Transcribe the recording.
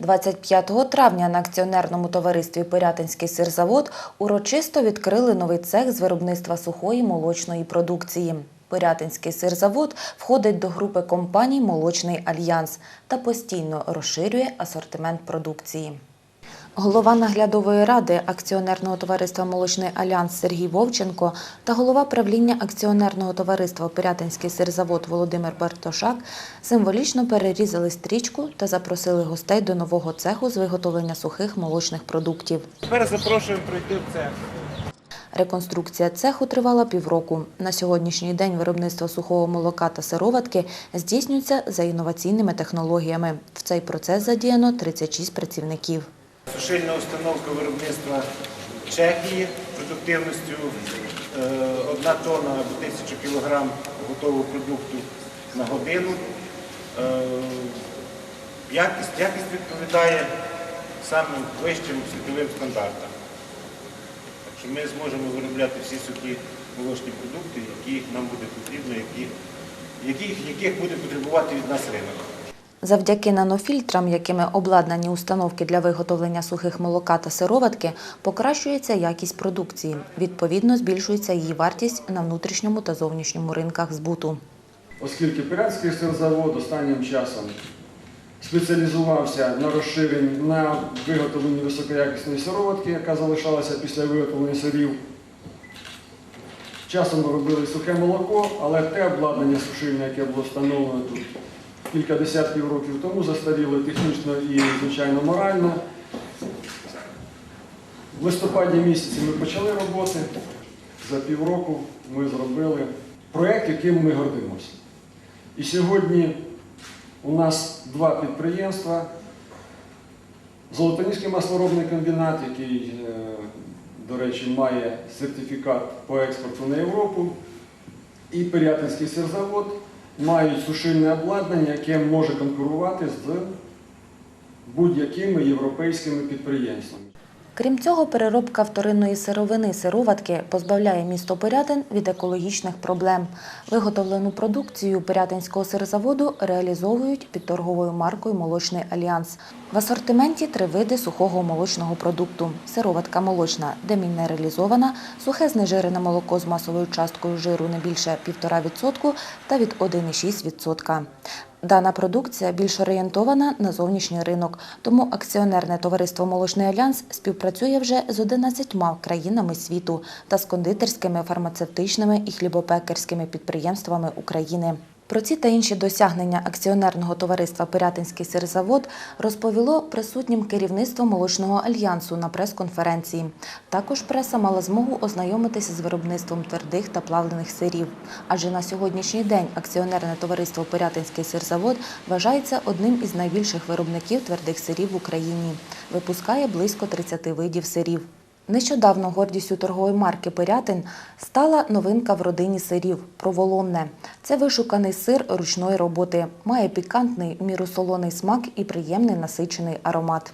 25 травня на акціонерному товаристві Пирятинський сирзавод урочисто відкрили новий цех з виробництва сухої молочної продукції. Пирятинський сирзавод входить до групи компаній Молочний альянс та постійно розширює асортимент продукції. Голова наглядової ради акціонерного товариства Молочний альянс Сергій Вовченко та голова правління акціонерного товариства Пирятинський сирзавод Володимир Бартошак символічно перерізали стрічку та запросили гостей до нового цеху з виготовлення сухих молочних продуктів. Тепер запрошуємо прийти в цех. Реконструкція цеху тривала півроку. На сьогоднішній день виробництво сухого молока та сироватки здійснюється за інноваційними технологіями. В цей процес задіяно 36 працівників. Сушильна установка виробництва Чехії продуктивністю е, одна тонна або тисячу кілограм готового продукту на годину. Е, Якість, якість відповідає самим вищим світовим стандартам. Що ми зможемо виробляти всі сухі молочні продукти, які нам буде потрібно, які, яких, яких буде потребувати від нас ринок. Завдяки нанофільтрам, якими обладнані установки для виготовлення сухих молока та сироватки, покращується якість продукції. Відповідно, збільшується її вартість на внутрішньому та зовнішньому ринках збуту. оскільки Пиратський сирзавод останнім часом спеціалізувався на розширенні на виготовленні високоякісної сироватки, яка залишалася після виготовлення сирів. Часом ми робили сухе молоко, але те обладнання сушильне, яке було встановлено тут кілька десятків років тому, застаріло технічно і, звичайно, морально. В листопаді місяці ми почали роботи. За півроку ми зробили проєкт, яким ми гордимося. І сьогодні у нас два підприємства. Золотоніський маслоробний комбінат, який, е, до речі, має сертифікат по експорту на Європу, і Пирятинський сирзавод мають сушильне обладнання, яке може конкурувати з будь-якими європейськими підприємствами. Крім цього, переробка вторинної сировини сироватки позбавляє місто Пирятин від екологічних проблем. Виготовлену продукцію Пирятинського сирзаводу реалізовують під торговою маркою Молочний альянс. В асортименті три види сухого молочного продукту: сироватка молочна, демінералізована, сухе знежирене молоко з масовою часткою жиру не більше 1,5% та від 1,6%. Дана продукція більш орієнтована на зовнішній ринок, тому акціонерне товариство Молочний альянс співпрацює вже з 11 країнами світу та з кондитерськими, фармацевтичними і хлібопекарськими підприємствами України. Про ці та інші досягнення акціонерного товариства Пирятинський сирзавод розповіло присутнім керівництво молочного альянсу на прес-конференції. Також преса мала змогу ознайомитися з виробництвом твердих та плавлених сирів. Адже на сьогоднішній день акціонерне товариство Пирятинський сирзавод вважається одним із найбільших виробників твердих сирів в Україні. Випускає близько 30 видів сирів. Нещодавно гордістю торгової марки Пирятин стала новинка в родині сирів проволонне. Це вишуканий сир ручної роботи. Має пікантний, в міру солоний смак і приємний насичений аромат.